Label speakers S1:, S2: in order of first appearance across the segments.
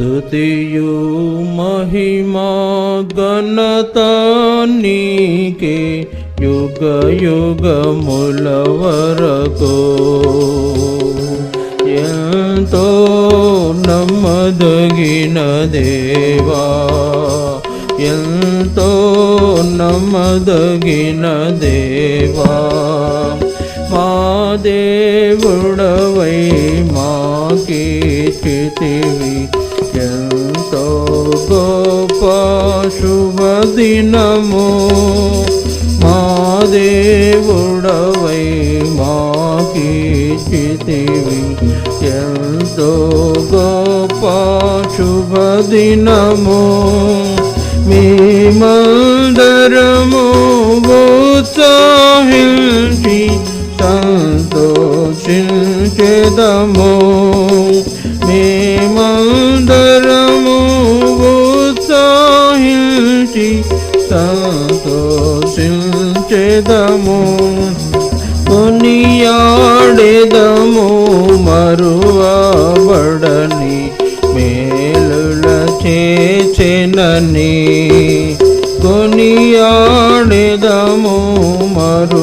S1: స్తుతియు మహిమా ఘనత నీకే యుగ యుగముల వరకు ఎంతో నమ్మదగిన దేవా ఎంతో నమ్మదగిన దేవా మా దేవుడవై మాకీర్తివి ఎంతో గొప్ప శుభదినము మా దేవుడవై మాకీర్తివి ఎంతో గొప్ప శుభదినము మేమందరము ఉత్సాహించి సంతోషించెదము. సంతోషించెదము కొనియాడెదము మరువబడని మేలుల చేచెనని కొనియాడెదము మరువబడని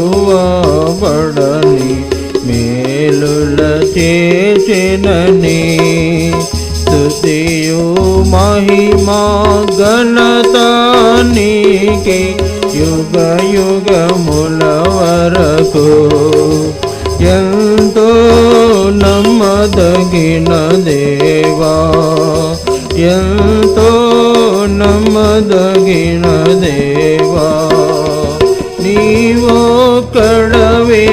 S1: మేలుల చేచెనని స్తుతియు మహిమా ఘనత నీకే యుగ యుగముల వరకు ఎంతో నమ్మదగిన దేవా ఎంతో నమ్మదగిన దేవా నీవో కడవే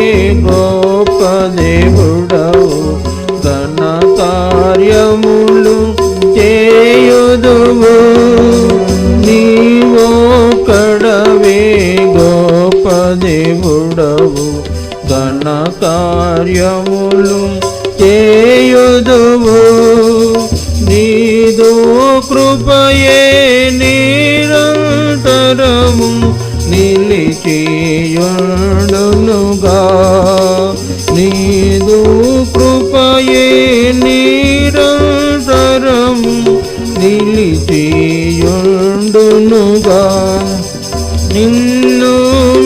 S1: నీదో కృపయే నిరంతరము నిలిచియుండునుగా. నీదు కృపయే నిరంతరము నిలిచియుండునుగా. నిన్ను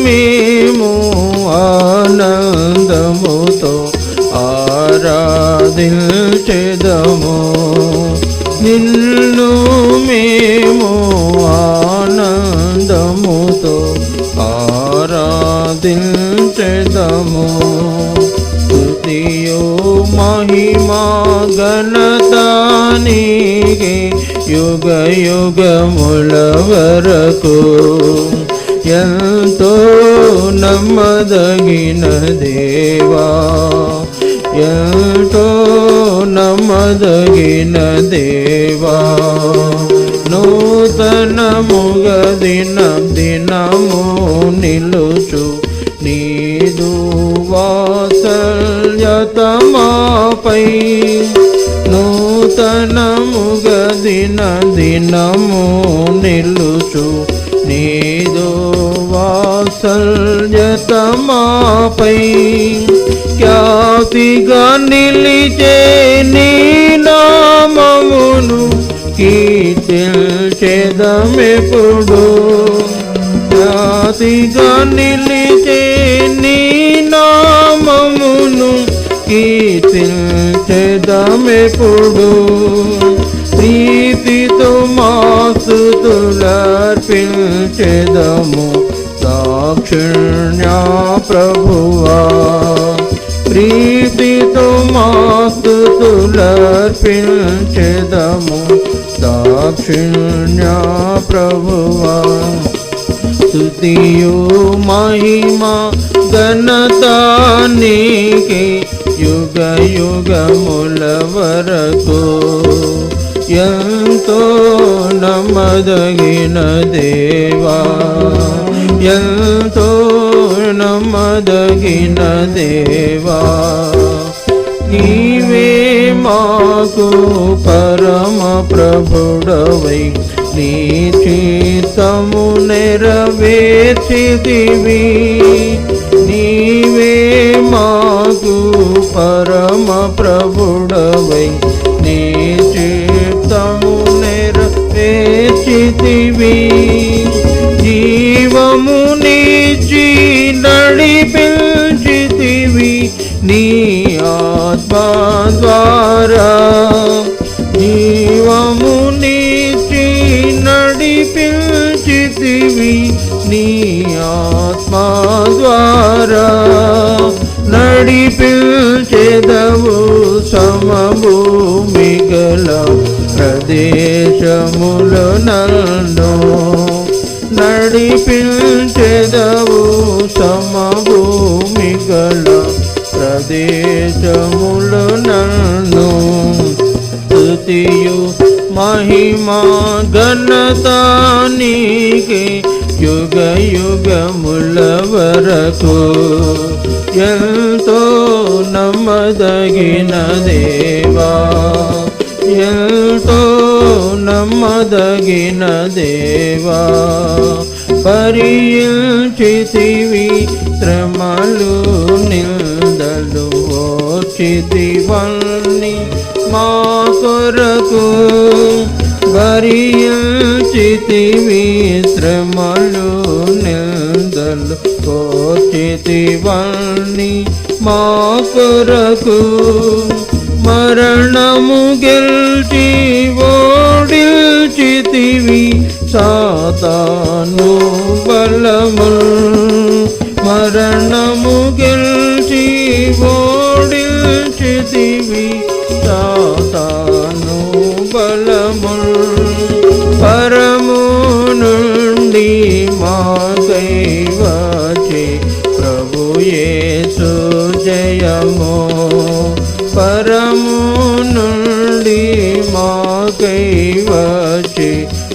S1: మేము ఆనందముతో ఆరాధించెదము. నిన్ను మేము ఆనందముతో ఆరాధించెదము. స్తుతియు మహిమా గణతానికి యుగ యుగముల వరకు ఎంతో నమ్మదగిన దేవా ఎంతో నమదగిన దేవా నూతనముగ దినం దినము నిలుచు నీదు వాత్సల్యతమాపై నూతనముగ దిన దినము నిలుచు నీదు వాసల్యతమాపై ఖ్యాతిగా నిలిచే నీ నామమును కీర్తించెదమెప్పుడు. ఖ్యాతిగా నిలిచే నీ నామమును కీర్తించెదమెప్పుడు. ప్రీతితో మాస్తుతులర్పించెదము దాక్షిణ్యా ప్రభువా. ప్రీతితో మాస్తుతులర్పించెదము దాక్షిణ్య ప్రభువా. స్తుతియు మహిమా ఘనతానికి యుగ యుగముల వరకు ఎంతో నమ్మదగిన దేవా. ఎంతో నమ్మదగిన దేవా నీవే మాకు పరమ ప్రభుడవై నీ చిత్తము నెరవేర్చిదివి నీవే మాకు పరమ ప్రభుడవై ఆత్మ జీవము నీచి నడిపించితివి నీ ఆత్మా ద్వారా నడిపించెదవు సమభూమి గల ప్రదేశములు నన్ను. నడిపించెదవు ప్రదేశములు నన్ను స్తుతియు మహిమా ఘనతానికి యుగ యుగముల వరకు ఎంతో నమ్మదగిన దేవా ఎంతో నమ్మదగిన దేవా. పరిచితివి శ్రమలు నిందలు మా కొరకు భరించితివి శ్రమలు నిందలు. కోచితివన్నీ మా కొరకు మరణము గెల్చి ఓడిల్చితివి సాతాను బలము మరణము గెల్చి